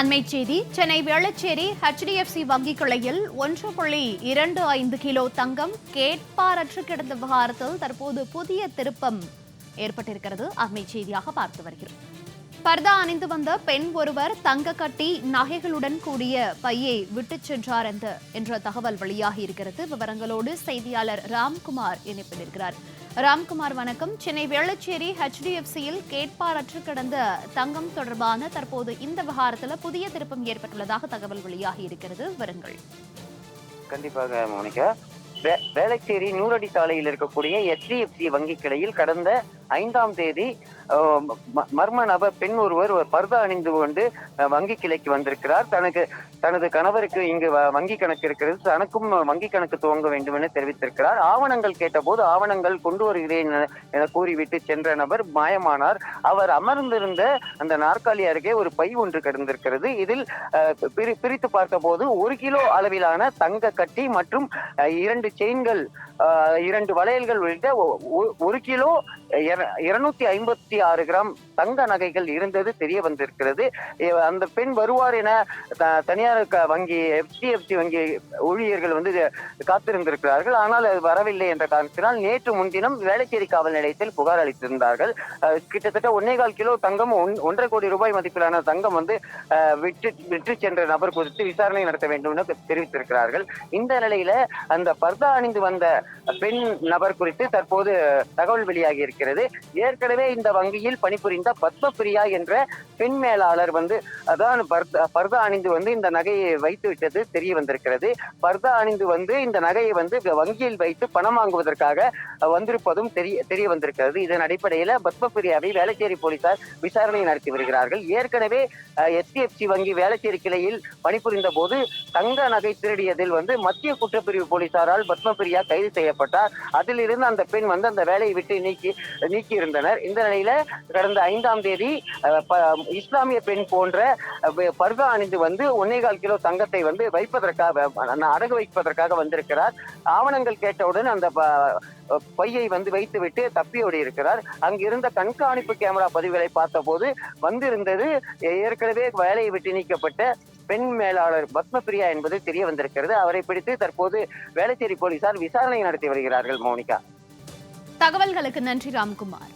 அண்மை செய்தி சென்னை வேளச்சேரி ஹெச்டிஎஃப்சி வங்கி கிளையில் ஒன்று புள்ளி இரண்டு ஐந்து கிலோ தங்கம் கேட்பாரற்று கிடந்த விவகாரத்தில் தற்போது புதிய திருப்பம் ஏற்பட்டிருக்கிறது. அண்மை செய்தியாக பார்த்து வருகிறோம். பர்தா அணிந்து வந்த பெண் ஒருவர் தங்க கட்டி நகைகளுடன் கூடிய பையை விட்டுச் சென்றார் என்ற என்ற தகவல் வெளியாகி இருக்கிறது. விவரங்களோடு செய்தியாளர் ராம்குமார் இணைப்பில் இருக்கிறார். ராம்குமார் வணக்கம். சென்னை வேளச்சேரி ஹெச்டிஎஃப்சியில் கேட்பாரற்று கிடந்த தங்கம் தொடர்பான தற்போது இந்த விவகாரத்தில் புதிய திருப்பம் ஏற்பட்டுள்ளதாக தகவல் வெளியாகி இருக்கிறது. விவரங்கள். கண்டிப்பாக மோனிகா. வேளச்சேரி நூறடி சாலையில் இருக்கக்கூடிய HDFC வங்கி கிளையில் கடந்த ஐந்தாம் தேதி மர்ம நபர் பெண் ஒருவர் ஒரு பர்தா அணிந்து கொண்டு வங்கி கிளைக்கு வந்திருக்கிறார். தனக்கு தனது கணவருக்கு இங்கு வ- வங்கி கணக்கு இருக்கிறது. தனக்கும் வங்கி கணக்கு துவங்க வேண்டும் என தெரிவித்திருக்கிறார். ஆவணங்கள் கேட்டபோது ஆவணங்கள் கொண்டு வருகிறேன் என- என கூறிவிட்டு சென்ற நபர் மாயமானார். அவர் அமர்ந்திருந்த அந்த நாற்காலி அருகே ஒரு பை ஒன்று கிடந்திருக்கிறது. இதில் பிரி- பிரித்து பார்த்தபோது ஒரு கிலோ அளவிலான தங்க கட்டி மற்றும் இரண்டு செயின்கள் இரண்டு வளையல்கள் உள்ளிட்ட ஒ- ஒரு கிலோ இருநூத்தி ஐம்பத்தி ஆறு கிராம் தங்க நகைகள் இருந்தது தெரிய வந்திருக்கிறது. அந்த பெண் வருவார் என தனியார் வங்கி HDFC வங்கி ஊழியர்கள் வந்து காத்திருந்திருக்கிறார்கள். ஆனால் அது வரவில்லை என்ற காரணத்தினால் நேற்று முன்தினம் வேளச்சேரி காவல் நிலையத்தில் புகார் அளித்திருந்தார்கள். கிட்டத்தட்ட ஒன்னே கால் கிலோ தங்கம் ஒன்- ஒன்றரை கோடி ரூபாய் மதிப்பிலான தங்கம் வந்து அஹ், விற்று விற்று சென்ற நபர் குறித்து விசாரணை நடத்த வேண்டும் என தெரிவித்திருக்கிறார்கள். இந்த நிலையில அந்த பர்தா அணிந்து வந்த பெண் நபர் குறித்து தற்போது தகவல் வெளியாகி இருக்கிறது. ஏற்கனவே இந்த வங்கியில் பணிபுரிந்த பத்மபிரியா என்ற பெண் மேலாளர் வந்து அதான் பர்தா அணிந்து வந்து இந்த நகையை வைத்து விட்டது தெரிய வந்திருக்கிறது. பர்தா அணிந்து வந்து இந்த நகையை வந்து வங்கியில் வைத்து பணம் வாங்குவதற்காக வந்திருப்பதும் தெரிய தெரிய வந்திருக்கிறது. இதன் அடிப்படையில பத்மபிரியாவை வேளச்சேரி போலீசார் விசாரணை நடத்தி வருகிறார்கள். ஏற்கனவே எஸ்டிஎஃப்சி வங்கி வேளச்சேரி கிளையில் பணிபுரிந்த போது தங்க நகை திருடியதில் வந்து மத்திய குற்றப்பிரிவு போலீசாரால் பத்மபிரியா கைது செய்யப்பட்டார். அதிலிருந்து அந்த பெண் வந்து அந்த வேலையை விட்டு நீக்கி நீக்கி இருந்தனர் இந்த நிலையில கடந்த ஐந்து ஐந்தாம் தேதி இஸ்லாமிய பெண் போன்ற அஹ், பர்தா அணிந்து வந்து ஒன்னேகால் கிலோ தங்கத்தை வந்து வைப்பதற்காக அடகு வைப்பதற்காக வந்திருக்கிறார். ஆவணங்கள் கேட்டவுடன் அந்த பையை வந்து வைத்துவிட்டு தப்பியோடி இருக்கிறார். அங்கிருந்த கண்காணிப்பு கேமரா பதிவுகளை பார்த்தபோது வந்திருந்தது ஏற்கனவே வேலையை விட்டு நீக்கப்பட்ட பெண் மேலாளர் பத்மபிரியா என்பது தெரிய வந்திருக்கிறது. அவரை பிடித்து தற்போது வேளச்சேரி போலீசார் விசாரணை நடத்தி வருகிறார்கள் மோனிகா. தகவல்களுக்கு நன்றி ராம்குமார்.